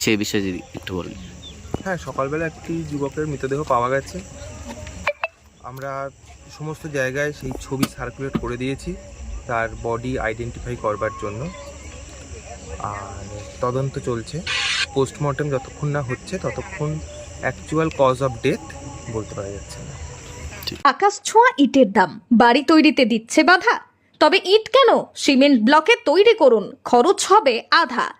সেই বিষয়ে যদি একটু বলুন। হ্যাঁ সকালবেলা একটি যুবকের মৃতদেহ পাওয়া গেছে। আমরা সমস্ত জায়গায় সেই ছবি সার্কুলেট করে দিয়েছি তার বডি আইডেন্টিফাই করবার জন্য। আর তদন্ত চলছে। পোস্টমর্টেম যতক্ষণ না হচ্ছে ততক্ষণ অ্যাকচুয়াল কজ অফ ডেথ বলতে পারা যাচ্ছে না। আকাশ ছোঁয়া ইটের দাম। বাড়ি তৈরিতে দিচ্ছে বাধা। তবে ইট কেন? সিমেন্ট ব্লকে তৈরি করুন। খরচ হবে আধা।